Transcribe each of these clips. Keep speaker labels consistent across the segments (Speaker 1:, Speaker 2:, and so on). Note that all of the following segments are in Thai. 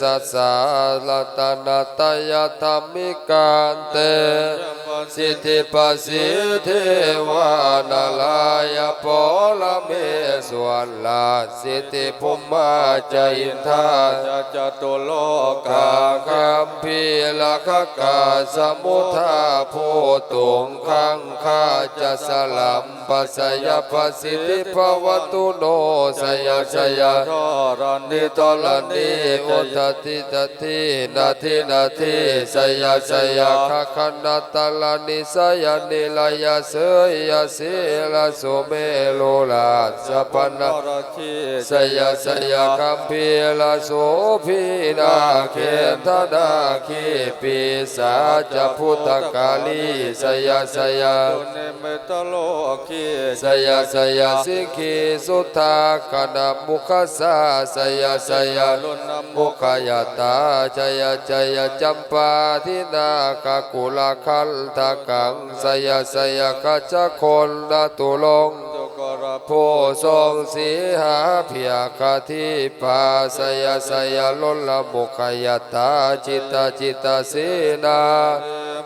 Speaker 1: สัสสะลัตนาตยธรรมิกานเต สิทธิปัสสิทธิวานาลายโพลเมสวนลาสิทธิภูมมาจอินทา
Speaker 2: จะจตุโลกากา
Speaker 1: คัมพีลคกาสมุทาโพตุงคังคาจะสลัมปัสยปัสสิทิภวตุโนสยสย
Speaker 2: ทอรัน
Speaker 1: นิตอลนิอุตติตตินาทินาทิสยสยคคะนตลลานิสยนิลายเสยสิลาสุเมโลลาสัพนะ
Speaker 2: รชี
Speaker 1: สยสยคัมพีลาโสพีนาเขตนาคีปีสาจพุทธกาลีสยาสย
Speaker 2: ตุเนมิตโลกี
Speaker 1: สยสยสิกขีสุทาคณมุขสาสยาสย
Speaker 2: ลุนมุ
Speaker 1: ขยตาจยาจยาจัมปาทินาคกุลคัลทะกังสยสยกัจคนนตุลงผู้ทรงสีหาเพียคทิปาสยสยลลลมุขยตาจิตาจิตาสีนา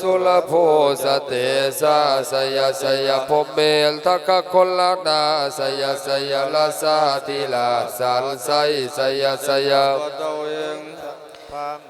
Speaker 1: ทรณี
Speaker 2: ทะเลสัทธาสุจยา
Speaker 1: สยสยทรณีสันตินสัทธาสยสยมังคลาลายาภวะเคสยสยวัลลุนาสยสยสุลโพสเตสาสยสยพมเมลทกคลานาสยสยลาสาติลาสันไสสยสย
Speaker 2: ตะเวงพัง
Speaker 1: สยสยอรหันตาเจกพุทธสวังสยสยมเหสุโลหโลหลินเทวา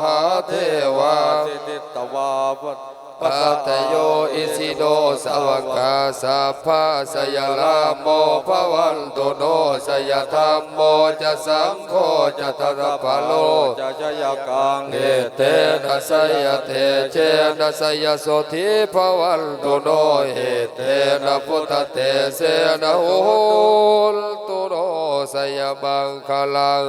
Speaker 1: หาเทวา
Speaker 2: สิทธิตวาปัต
Speaker 1: ปัตโยอิสิโนสวกาสัพพะสยลามโมภวันตุโนสยธรรมโมจะสังโฆจะทรพะโล
Speaker 2: จะชยกัง
Speaker 1: เอเตนะสยเทเชนะสยโสธิภวันตุโนเอเตนะพุทธเตเสนะโหลตุโนสยมังคลัง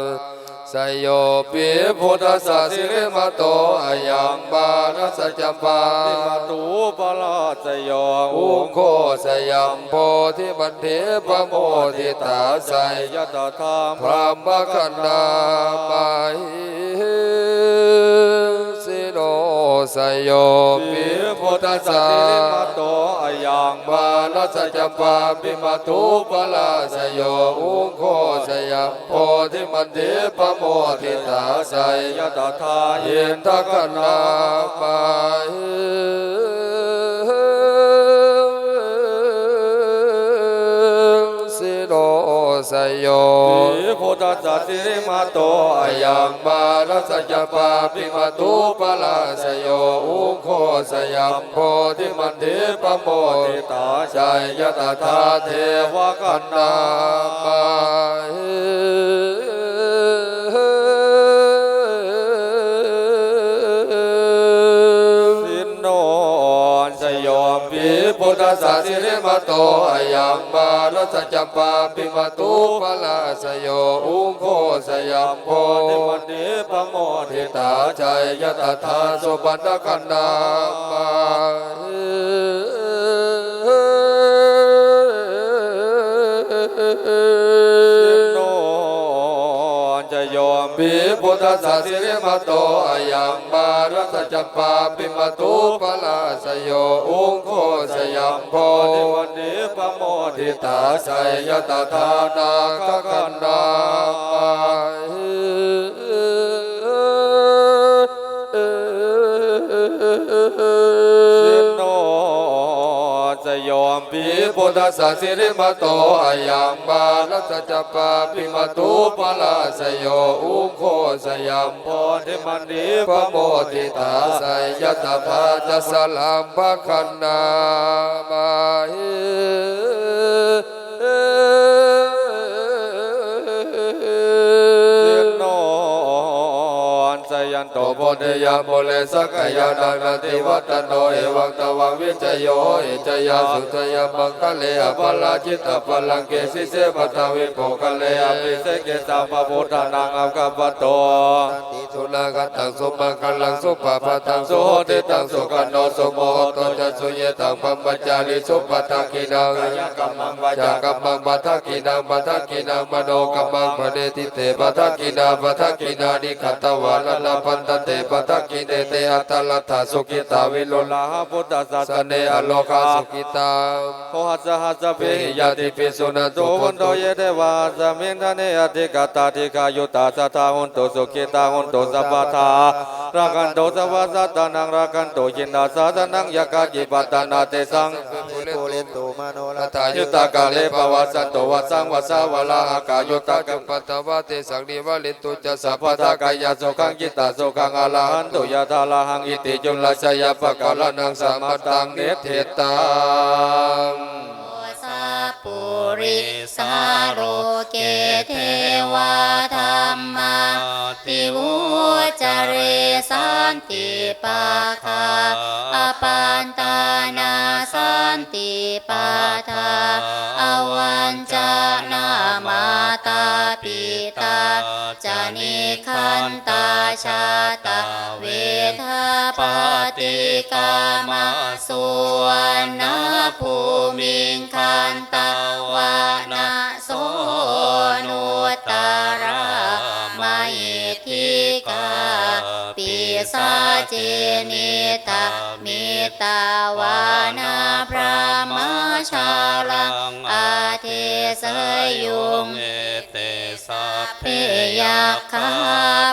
Speaker 1: สยปิพุทธสาสิริมาโตอายังบานัสจจปา
Speaker 2: ติมาตูปลาสยอง
Speaker 1: อุโคสยามโพธิบันเทปโมทิตาไสย
Speaker 2: ยตธรรม
Speaker 1: พระมคันดาไป โนสยโยปิพุทธสา
Speaker 2: มาโตอยัง
Speaker 1: บานัสจปาปิมาตุปลาสยโยอุโคสยัมโพธิมันเดปโมทิตาไสย
Speaker 2: ยตถา
Speaker 1: เย็นทักขนามา สยโย
Speaker 2: ปิพุทธสัติมาโตอายั
Speaker 1: งงมารัสจปาปิมาตุปลาสยโยอุโคสยัมโพธิมันเทปโม
Speaker 2: ติ
Speaker 1: ติ
Speaker 2: ตา
Speaker 1: จยตถาเทวกันนามา
Speaker 2: สา
Speaker 1: สิริมาโตอายังมารัสจปาปิมาตุปลาสยโยอุโคสยัมโพ
Speaker 2: ติ
Speaker 1: ธิ
Speaker 2: มั
Speaker 1: มันน
Speaker 2: เดปโมทิ
Speaker 1: ทิ
Speaker 2: ตา
Speaker 1: ตาใจยตถาสุปันนกันนามา สาสิริมาโตอายังมารัสจปาปิมาตุปลาสยโยอุงโคสยัมโพ
Speaker 2: ติมันเดปโมทิ
Speaker 1: ตาใจยตถานาคกันนา
Speaker 2: โยมปีพุทธสัสสิริมโตอายังบาลัสจัปปาปิมตุปะลาสยโยอุโคสยามโพธิมันดีปะโมติตาสยตถาจะสลัมภคันนามาหิ นสยันโตโพธิยาโมเลสกายานันาติวัตโนเอวังตวังวิจโยเอจยาสุทยามังคะเลอภลาจิตตภลังเกสิเสปตาวิโภคะเลอภิเสเกสัมปพุทธานังอังกัปปโต
Speaker 1: ติทุลากตังสุมังคัลังสุปะปะตังสุโหติ
Speaker 2: ตั
Speaker 1: งสุ
Speaker 2: สุ
Speaker 1: ขันโนสุโม
Speaker 2: โตโต
Speaker 1: จะ
Speaker 2: จะ
Speaker 1: สุเยตังปัมมัจจาริสุปะทากินัง
Speaker 2: กายกัมมังวา
Speaker 1: จา
Speaker 2: กั
Speaker 1: มมังปัทกินังปัทกินังมโนกัมมังปเนติเตปัทกินาปัทกินานิขตวาลนาปันตเตปัทกิเนเตอัตตลัทธาสุกิตาวิโล
Speaker 2: ลาหพุทธศา
Speaker 1: ส
Speaker 2: ส
Speaker 1: เน
Speaker 2: เน
Speaker 1: อโลกาสุกิตา
Speaker 2: โอหัสหัสเปหิยติปิสุนันตุวันโตเยเทวาสมิงทเนอธิกาตาธิกายุตาสัทธาหุนตุสุขิตาหุนตุสัพพทารากันโตสวัสสตานังรากันโตยินดาสาสนังยากาจิปัตตานาเตสัง
Speaker 1: โพเลตุมาโนลตา
Speaker 2: ยุตตากาเลปวัสสันโตวัสสังวัสสาวลาหากายุตตา
Speaker 1: กั
Speaker 2: กั
Speaker 1: ม
Speaker 2: ม
Speaker 1: ปัตตวะเตสังนิวาลิตุจะสั
Speaker 2: สั
Speaker 1: พ
Speaker 2: พ
Speaker 1: พ
Speaker 2: พ
Speaker 1: ทา
Speaker 2: ทากา
Speaker 1: กา
Speaker 2: ยยาสุขังกิตาสุขังอรหันตุยะทาลาหังอิติจุลชยปะกาลนังสัมมตังเนเทตัง
Speaker 3: สัพปุริสาโรเกเทวา มมาติวุจเรสันติปาคาอปันตานาสันติปา อวันจานามาตาปิตาจานิคันตาชาตาเวทาปฏิกามาสุวรรณภูมิงคันตาวานาโสนุตารา อิทิกาปิสาเจนิตามิตาวานาพระมาชาลังอาเทสยุง
Speaker 4: เอเตสัพ
Speaker 3: เพยัคขา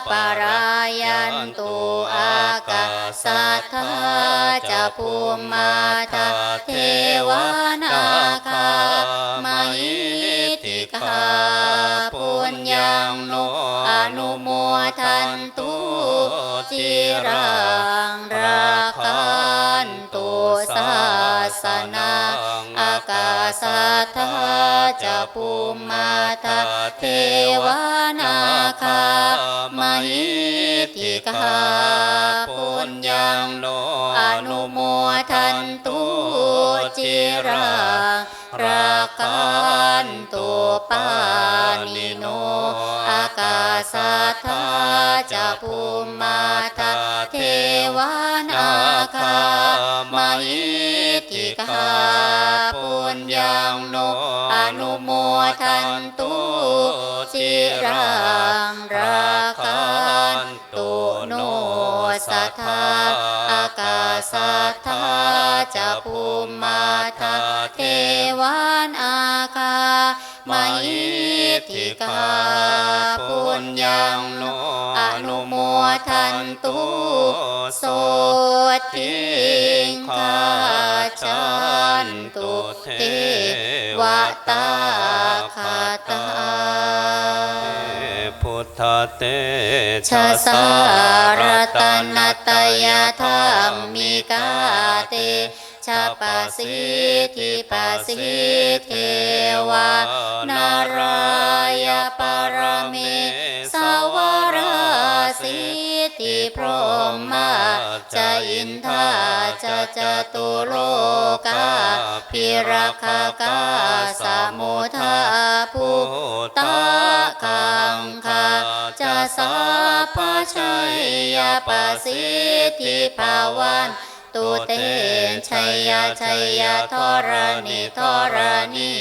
Speaker 3: ปรายันตุอากาสัทธาจะภูมิมาทาเทวานาคามา อิติกาปุญญังโนอนุโมทันตุจิรังราคันตุศาสนาอากาสัทธาจะภูมิมาทาเทวานาคามาอิติกาปุญญังโนอนุโมทันตุจิรัง ราคันตุปานิโน อากาศธาจะภูมิมาทาเทวานาคามาอิ ติกาปุญญังโนอนุโมทันตุจิรังราคันตุโนสัทธาอากาสัทธาจะภูมิมาทาเทวานาคามาอิติกาปุญญังโนอนุโมทันตุโส ทิงคาชันตุเทวตาคาตา
Speaker 4: พุทธเต
Speaker 3: ชะสารตนตยธรรมิกาเตชะปะสิทิปะสิเทวานารายปรเมสวราสิท ธิพรหมาจะอินทาจะจตุโลกาพิรักขากาสมุทาภูตาคังคาจะสาพชัยยปสิทธิภาวันตุเตชัยยชัยยทรณิทรณิ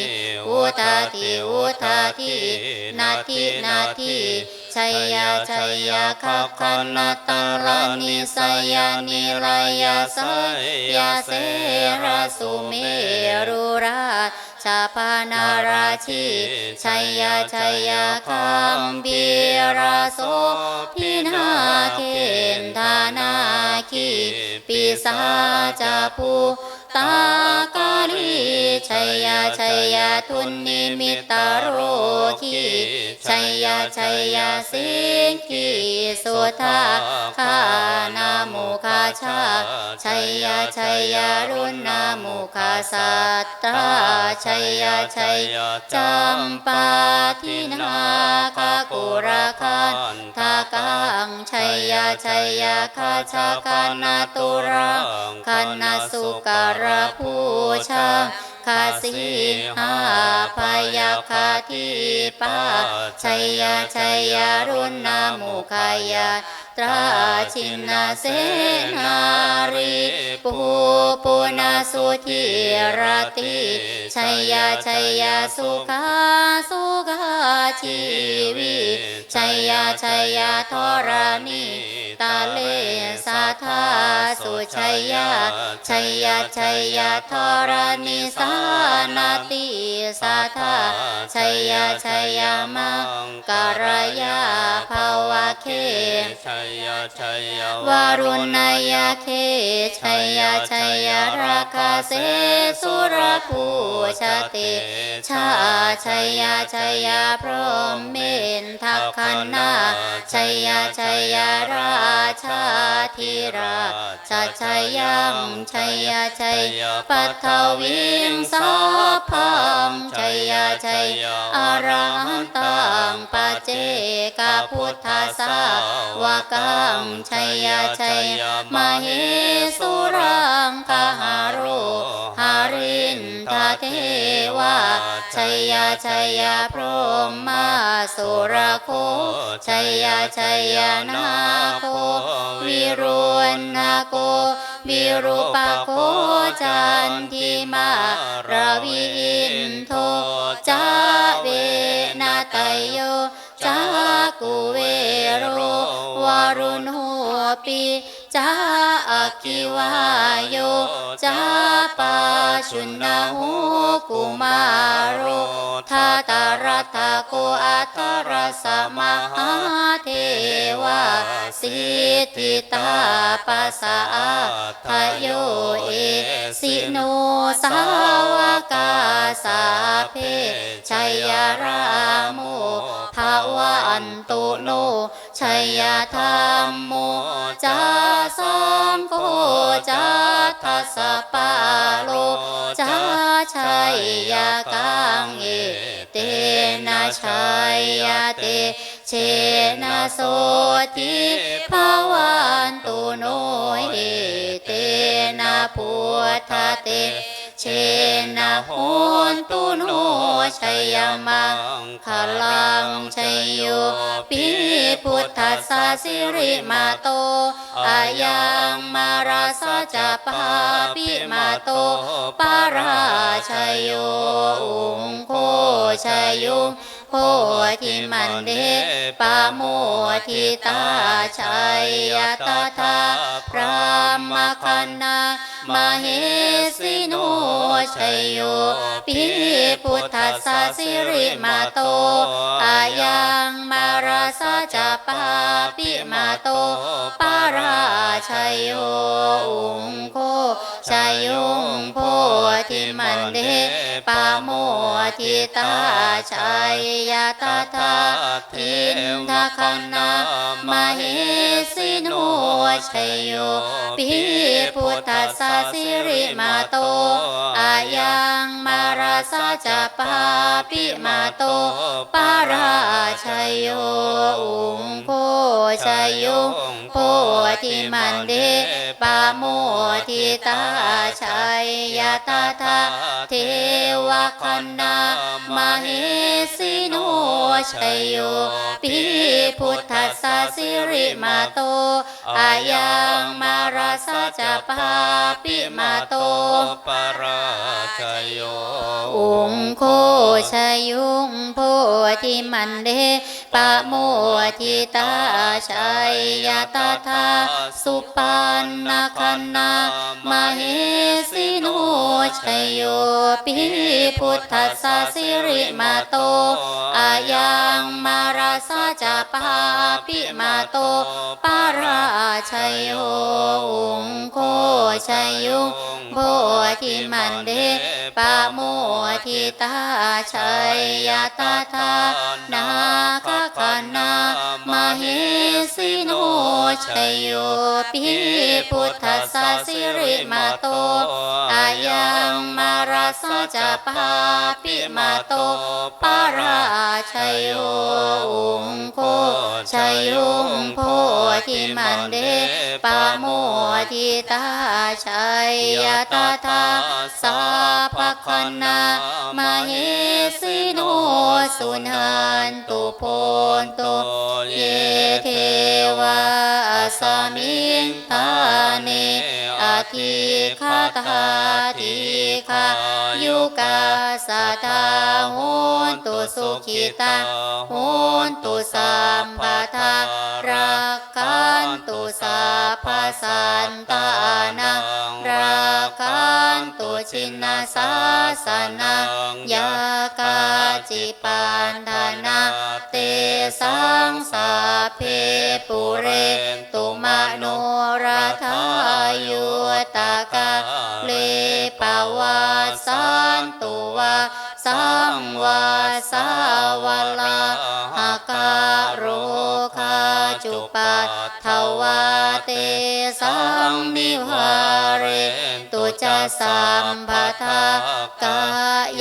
Speaker 3: อุทาทิอุทาทินาทินาทิชัยยาชัยยขับขันตารานิสยานิรายาสยาเสราสุเมรุราชาพานาราชีชัยยาชัยยาคัมบีราโสพินาเคนธานาคีปีสาจาภู ตากาลีชัยยาชัยยาทุนนิมิตาโรคีชัยยาชัยยาสิงคีสุธาคานามุคาชาชัยยาชัยยารุณนามุคาสัตตาชัยยาชัยจัมปาทินาคากุราคันทากังชัยยาชัยยาคาชาคานาตุระคันนาสุการะภูชาคาสีหาพยาคาทีปาชัยยาชัยยารุณนามุขายา ตราชินาเสนารีปูปุนาสุธีรติชัยยาชัยยาสุขาสุขาชีวิชัยยาชัยยาทรานีตาเลสาธาสุชัยยาชัยยาชัยยาทรานิสานาติสาธาชัยยาชัยยามังการยาภาวะเค
Speaker 4: ชัยยะชัยยวา
Speaker 3: รุณยาเคชัยยาชัยยาราคาเสสุรภูชาติชาชัยยาชัยยาพรหมเมนทักขันนาชัยยาชัยยาราชาธิราชาชัยยังชัยยาชัยปัทวิงสัพพังชัยยาชัยอรหันตังปัจเจกพุทธาสาวกังชัยยชัยมาเหสุรังคาหารุหารินทาเทวาชัยยชัยยาพรหมาสุรโคชัยยชัยยานาโควิรุณนาโกวิรุปโคจันทิมารวิอินโทจาเวนาตโย ปีจาอักิวายโยจาปาชุนนาหูกุมาโรทาตารัตาโกอัตรสมหาเทวาสิทธิตาปัสสะทะโยเอสิโนสาวกาสาเพชัยยรามุภาวันตุโน ชัยยธรรมโมจาสังโฆจาทัสปาโลจาชัยยกังเอเตนะชัยยเตเชนะโสติภาวันตุโนเอเตนะพุทธเต เชนะโหนตุโนชัยมังคลังชัยโยปิพุทธัสสะสิริมาโตอายังมาราสะจะปาปิมาโตปาราชัยโยองโคชัยโย โพธิมันเดปาโมทิตาชัยยตถาพระมคันนามเหสิโนชัยโยปิพุทธัสสะสิริมาโตอายังมาราสะจปาปิมาโตปาราชัยโยอุงโคชัยยุงโพธิมันเดปาโมทิตาชัยยตถาทินทคันนามเหสิโนชัยโยปิพุทธัสสะสิริมาโตอายังมาราสะจะปาปิมาโตปาราชัยโยอุงโพชัยยุงโพธิมันเดปาโมทิตาชัยยตถาเทวคันนามเหสิโนชัยโยปิพุทธัสสะสิริมาโตอายังมารา สะจะปาปิมาโต
Speaker 4: ปราชัยโย
Speaker 3: องโคชยุงโพธิมันเดปะโมทิตาชัยยตถาสุปันนาคันนามเหสิโนชัยโยปิพุทธัสสะสิริมาโตอายังมาราสาจะปาปิมาโตปาราชัยโยงโคชัยยุงโพธิมันเดปะโมทิตาชัยยตถานาคคันนามาเหสิโนชัยโยปิพุทธสสะสิริมาโตอายังมาราสาจะปาปิมาโตปาราชยโยอุงโคชัยยุงโพธิมันเดปะโมทิตาชัยยะตถาสาภคันนามเหสิโนสุนันตุโพนตุเยเทวาสมิงทาเน อธิคาตาทิคายุกาสาตาโหนตุสุขิตาโหนตุสัมปทารักขันตุสัพพสันตานังรักขันตุชินาสาสนังยากาจิปันธนาเตสังสาเพปุเรตุมโนราธา วาสันตุวาสังวาสาวลาหากาโรคาจุปัตถวาเตสังนิวาเรตุจะสัมปทากา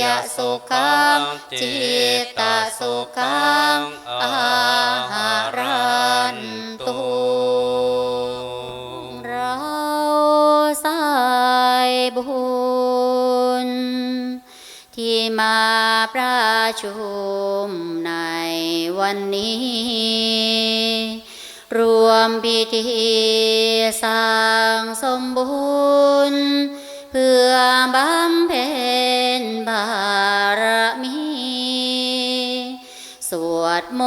Speaker 3: ยสุขังจิตตสุขังอาหารันตุ ที่มาประชุมในวันนี้ รวมพิธีสร้างสมบุญเพื่อบำเพ็ญบารมี สวดม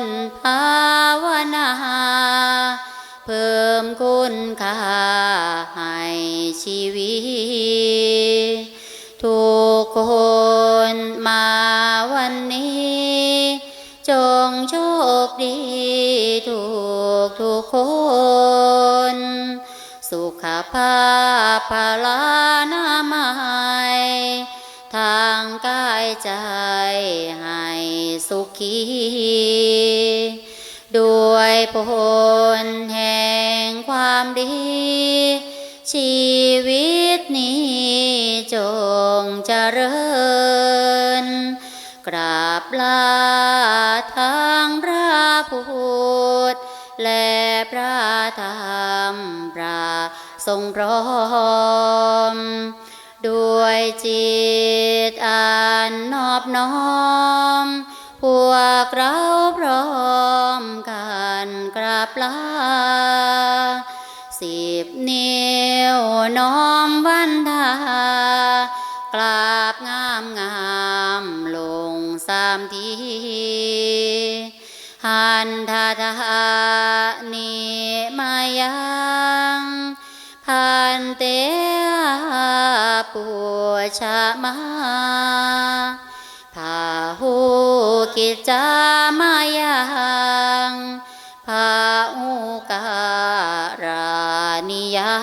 Speaker 3: นต์ภาวนา เพิ่มคุณค่าให้ชีวิต คนมาวันนี้ จงโชคดีทุกทุกคน สุขภาพพลานามัยทางกายใจให้สุขีด้วยผลแห่งความดี ชีวิตนี้ ริญ กราบลาทางพระพุทธและพระธรรมพระทรงพร้อม ด้วยจิตอันนอบน้อม พวกเราพร้อมกันกราบลาสิบนิ้วน้อมวันทา กราบงามงามลงสามทีหันทาทานิมายังพันเตปัวชามาพาหูกิจจามายังพาอุการานิยา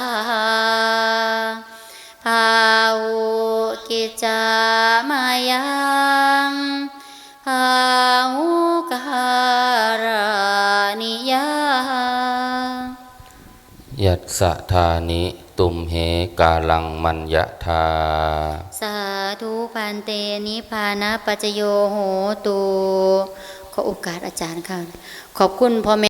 Speaker 4: สะธานิตุมเหกาลังมัญญาธา
Speaker 3: สาธุพันเตนิพานะปัจจโยโหตุขอโอกาสอาจารย์ค่ะ ขอบคุณพ่อแม่